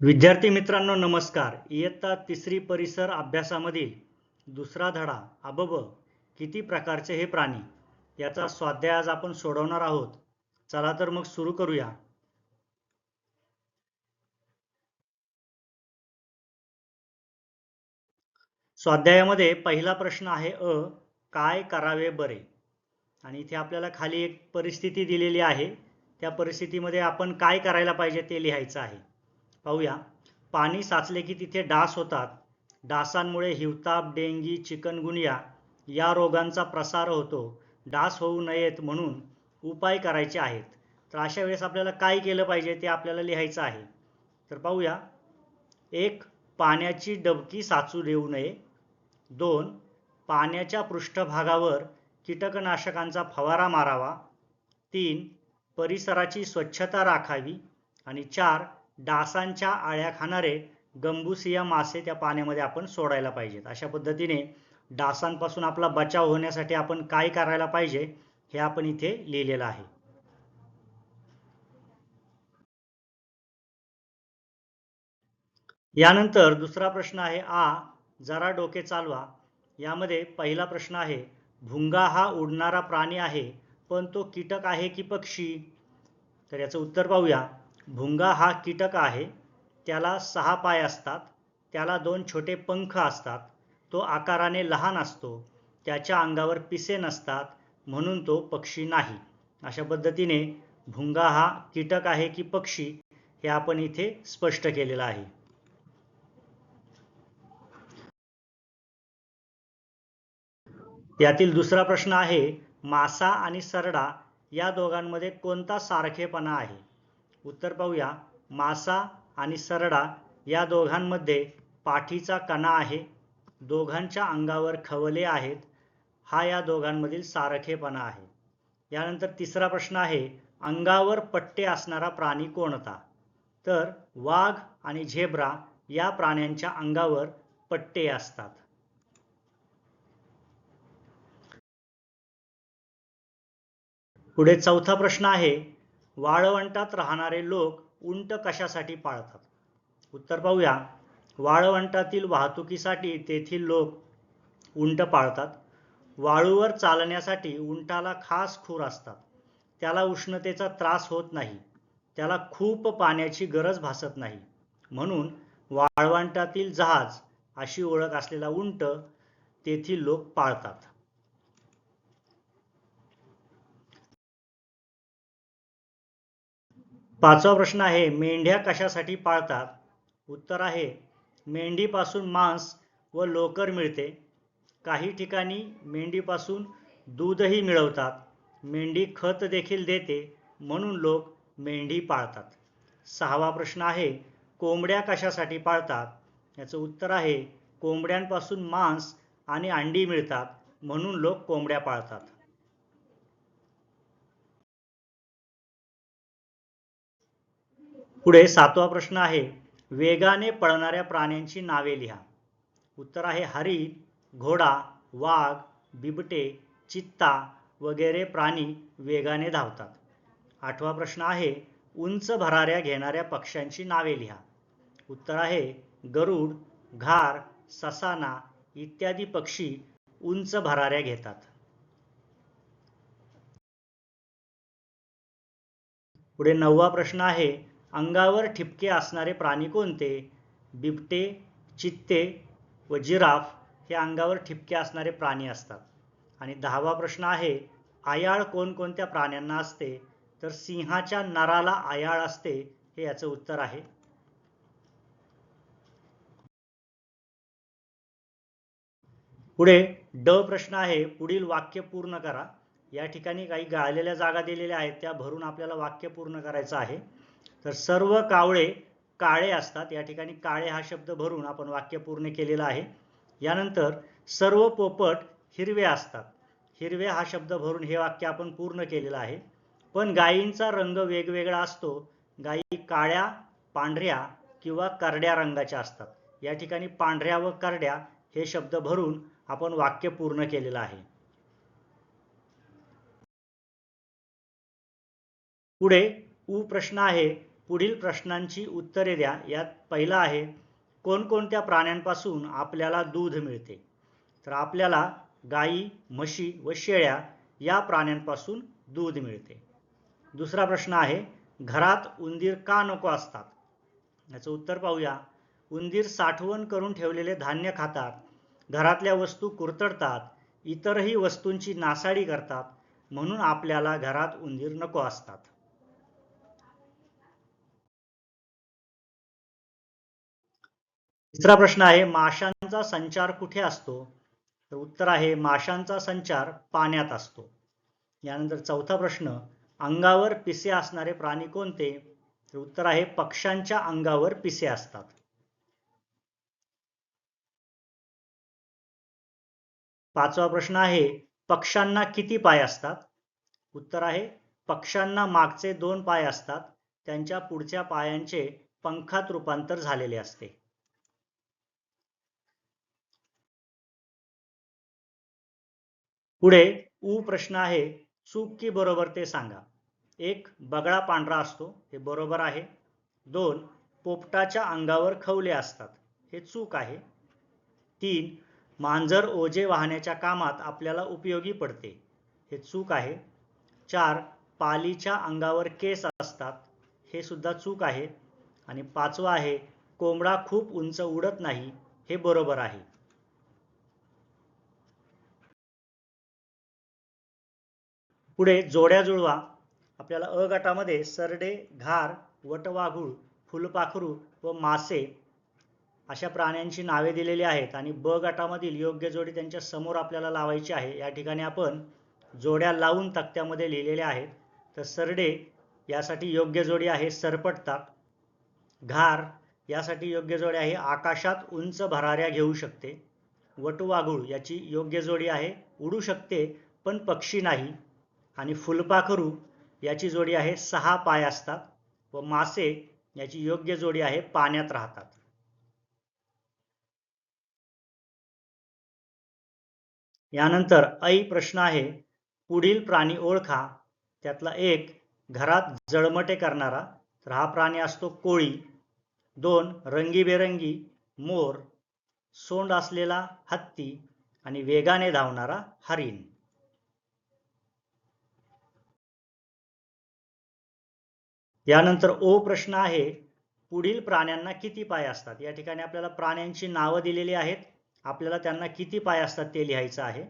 विद्यार्थी मित्रांनो नमस्कार. इयत्ता तिसरी परिसर अभ्यासामधील दुसरा धडा अबब किती प्रकारचे हे प्राणी? याचा स्वाध्याय आज आपण सोडवणार आहोत. चला तर मग सुरू करूया. स्वाध्यायामध्ये पहिला प्रश्न आहे अ काय करावे बरे? आणि इथे आपल्याला खाली एक परिस्थिती दिलेली आहे. त्या परिस्थितीमध्ये आपण काय करायला पाहिजे ते लिहायचं आहे. पाहूया. पाणी साचले की तिथे डास होतात. डासांमुळे हिवताप डेंगी चिकनगुनिया या रोगांचा प्रसार होतो. डास होऊ नयेत म्हणून उपाय करायचे आहेत. तर अशा वेळेस आपल्याला काय केलं पाहिजे ते आपल्याला लिहायचं आहे. तर पाहूया. एक पाण्याची डबकी साचू देऊ नये. दोन पाण्याच्या पृष्ठभागावर कीटकनाशकांचा फवारा मारावा. तीन परिसराची स्वच्छता राखावी. आणि चार डासांच्या आळ्या खाणारे गंबुसिया मासे त्या पाण्यामध्ये आपण सोडायला पाहिजेत. अशा पद्धतीने डासांपासून आपला बचाव होण्यासाठी आपण काय करायला पाहिजे हे आपण इथे लिहिलेलं आहे. यानंतर दुसरा प्रश्न आहे आ जरा डोके चालवा. यामध्ये पहिला प्रश्न आहे भुंगा हा उडणारा प्राणी आहे पण तो कीटक आहे की पक्षी? तर याचं उत्तर पाहूया. भुंगा हा कीटक आहे. त्याला सहा पाय असतात. त्याला दोन छोटे पंख असतात. तो आकाराने लहान असतो. त्याच्या अंगावर पिसे नसतात. म्हणून तो पक्षी नाही. अशा पद्धतीने भुंगा हा कीटक आहे की पक्षी हे आपण इथे स्पष्ट केलेलं आहे. यातील दुसरा प्रश्न आहे मासा आणि सरडा या दोघांमध्ये कोणता सारखेपणा आहे? उत्तर पाहूया. मासा आणि सरडा या दोघांमध्ये पाठीचा कणा आहे. दोघांच्या अंगावर खवले आहेत. हा या दोघांमधील सारखेपणा आहे. यानंतर तिसरा प्रश्न आहे अंगावर पट्टे असणारा प्राणी कोणता? तर वाघ आणि झेब्रा या प्राण्यांच्या अंगावर पट्टे असतात. पुढे चौथा प्रश्न आहे वाळवंटात राहणारे लोक उंट कशासाठी पाळतात? उत्तर पाहूया. वाळवंटातील वाहतुकीसाठी तेथील लोक उंट पाळतात. वाळूवर चालण्यासाठी उंटाला खास खूर असतात. त्याला उष्णतेचा त्रास होत नाही. त्याला खूप पाण्याची गरज भासत नाही. म्हणून वाळवंटातील जहाज अशी ओळख असलेला उंट तेथील लोक पाळतात. पाचवा प्रश्न आहे मेंढ्या कशासाठी पाळतात? उत्तर आहे मेंढीपासून मांस व लोकर मिळते. काही ठिकाणी मेंढीपासून दूधही मिळवतात. मेंढी खत देखील देते म्हणून लोक मेंढी पाळतात. सहावा प्रश्न आहे कोंबड्या कशासाठी पाळतात? याचं उत्तर आहे कोंबड्यांपासून मांस आणि अंडी मिळतात म्हणून लोक कोंबड्या पाळतात. पुढे सातवा प्रश्न आहे वेगाने पळणाऱ्या प्राण्यांची नावे लिहा. उत्तर आहे हरी घोडा वाघ बिबटे चित्ता वगैरे प्राणी वेगाने धावतात. आठवा प्रश्न आहे उंच भराऱ्या घेणाऱ्या पक्ष्यांची नावे लिहा. उत्तर आहे गरुड घार ससाना इत्यादी पक्षी उंच भराऱ्या घेतात. पुढे नववा प्रश्न आहे अंगावर ठिपके असणारे प्राणी कोणते? बिबटे चित्ते व जिराफ हे अंगावर ठिपके असणारे प्राणी असतात. आणि दहावा प्रश्न आहे आयाळ कोणकोणत्या प्राण्यांना असते? तर सिंहाच्या नराला आयाळ असते हे याचं उत्तर आहे. पुढे ड प्रश्न आहे पुढील वाक्य पूर्ण करा. या ठिकाणी काही गाळलेल्या जागा दिलेल्या आहेत त्या भरून आपल्याला वाक्य पूर्ण करायचं आहे. तर सर्व कावळे काळे असतात. या ठिकाणी काळे हा शब्द भरून आपण वाक्य पूर्ण केलेलं आहे. यानंतर सर्व पोपट हिरवे असतात. हिरवे हा शब्द भरून हे वाक्य आपण पूर्ण केलेलं आहे. पण गायींचा रंग वेगवेगळा असतो. गायी काळ्या पांढऱ्या किंवा करड्या रंगाच्या असतात. या ठिकाणी पांढऱ्या व करड्या हे शब्द भरून आपण वाक्य पूर्ण केलेलं आहे. पुढे उ प्रश्न आहे. पुढील प्रश्नांची उत्तरे द्या. यात पहिला आहे कोणकोणत्या प्राण्यांपासून आपल्याला दूध मिळते? तर आपल्याला गाई म्हशी व शेळ्या या प्राण्यांपासून दूध मिळते. दुसरा प्रश्न आहे घरात उंदीर का नको असतात? याचं उत्तर पाहूया. उंदीर साठवण करून ठेवलेले धान्य खातात घरातल्या वस्तू कुरतडतात इतरही वस्तूंची नासाडी करतात म्हणून आपल्याला घरात उंदीर नको असतात. तिसरा प्रश्न आहे माशांचा संचार कुठे असतो? तर उत्तर आहे माशांचा संचार पाण्यात असतो. यानंतर चौथा प्रश्न अंगावर पिसे असणारे प्राणी कोणते? तर उत्तर आहे पक्ष्यांच्या अंगावर पिसे असतात. पाचवा प्रश्न आहे पक्ष्यांना किती पाय असतात? उत्तर आहे पक्ष्यांना मागचे दोन पाय असतात त्यांच्या पुढच्या पायांचे पंखात रूपांतर झालेले असते. पुढे उ प्रश्न आहे चूक की बरोबर ते सांगा. एक बगळा पांढरा असतो हे बरोबर आहे. दोन पोपटाच्या अंगावर खवले असतात हे चूक आहे. तीन मांजर ओझे वाहण्याच्या कामात आपल्याला उपयोगी पडते हे चूक आहे. चार पालीच्या अंगावर केस असतात हे सुद्धा चूक आहे. आणि पाचवा आहे कोंबडा खूप उंच उडत नाही हे बरोबर आहे. पुढे जोड्या जुळवा. आपल्याला अ गटामध्ये सरडे घार वटवाघूळ फुलपाखरू व मासे अशा प्राण्यांची नावे दिलेली आहेत आणि ब गटामधील योग्य जोडी त्यांच्यासमोर आपल्याला लावायची आहे. या ठिकाणी आपण जोड्या लावून तक्त्यामध्ये लिहिलेल्या आहेत. तर सरडे यासाठी योग्य जोडी आहे सरपटतात घार यासाठी योग्य जोडी आहे आकाशात उंच भराऱ्या घेऊ शकते. वटवाघूळ याची योग्य जोडी आहे. उडू शकते पण पक्षी नाही. आणि फुलपाखरू याची जोडी आहे सहा पाय असतात व मासे याची योग्य जोडी आहे पाण्यात राहतात. यानंतर ऐ प्रश्न आहे पुढील प्राणी ओळखा त्यातला एक घरात जळमटे करणारा तर हा प्राणी असतो कोळी. दोन रंगीबेरंगी मोर सोंड असलेला हत्ती आणि वेगाने धावणारा हरिण. यानंतर ओ प्रश्न आहे पुढील प्राण्यांना किती पाय असतात? या ठिकाणी आपल्याला प्राण्यांची नावं दिलेली आहेत. आपल्याला त्यांना किती पाय असतात ते लिहायचं आहे.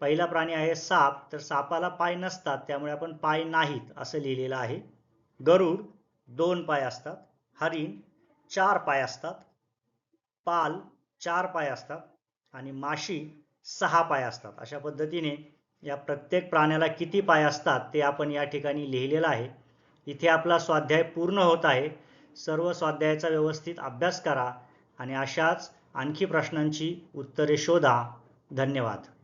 पहिला प्राणी आहे साप तर सापाला पाय नसतात त्यामुळे आपण पाय नाहीत असं लिहिलेलं आहे. गरुड दोन पाय असतात. हरिण चार पाय असतात. पाल चार पाय असतात. आणि माशी सहा पाय असतात. अशा पद्धतीने या प्रत्येक प्राण्याला किती पाय असतात ते आपण या ठिकाणी लिहिलेलं आहे. इथे आपला स्वाध्याय पूर्ण होत आहे. सर्व स्वाध्यायाचा व्यवस्थित अभ्यास करा आणि अशाच आणखी प्रश्नांची उत्तरे शोधा. धन्यवाद.